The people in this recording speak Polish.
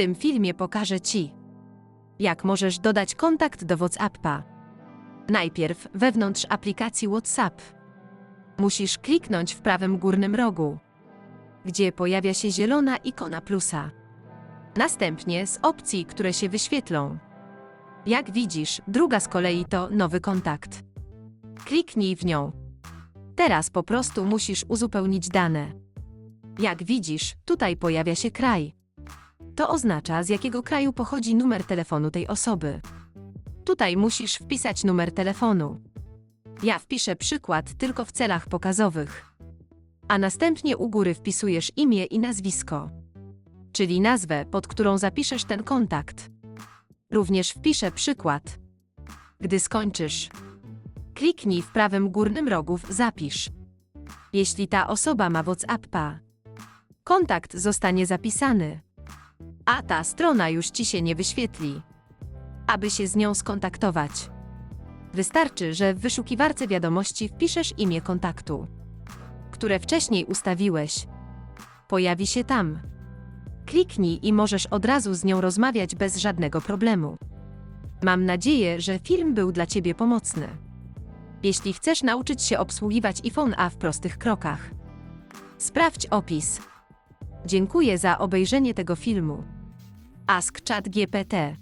tym filmie pokażę Ci, jak możesz dodać kontakt do WhatsAppa. Najpierw wewnątrz aplikacji WhatsApp. Musisz kliknąć w prawym górnym rogu, gdzie pojawia się zielona ikona plusa. Następnie z opcji, które się wyświetlą. Jak widzisz, druga z kolei to nowy kontakt. Kliknij w nią. Teraz po prostu musisz uzupełnić dane. Jak widzisz, tutaj pojawia się kraj. To oznacza, z jakiego kraju pochodzi numer telefonu tej osoby. Tutaj musisz wpisać numer telefonu. Ja wpiszę przykład tylko w celach pokazowych. A następnie u góry wpisujesz imię i nazwisko, czyli nazwę, pod którą zapiszesz ten kontakt. Również wpiszę przykład. Gdy skończysz, kliknij w prawym górnym rogu w Zapisz. Jeśli ta osoba ma WhatsAppa, kontakt zostanie zapisany, a ta strona już ci się nie wyświetli. Aby się z nią skontaktować, wystarczy, że w wyszukiwarce wiadomości wpiszesz imię kontaktu, które wcześniej ustawiłeś. Pojawi się tam. Kliknij i możesz od razu z nią rozmawiać bez żadnego problemu. Mam nadzieję, że film był dla Ciebie pomocny. Jeśli chcesz nauczyć się obsługiwać iPhone A w prostych krokach, sprawdź opis. Dziękuję za obejrzenie tego filmu. Ask Chat GPT.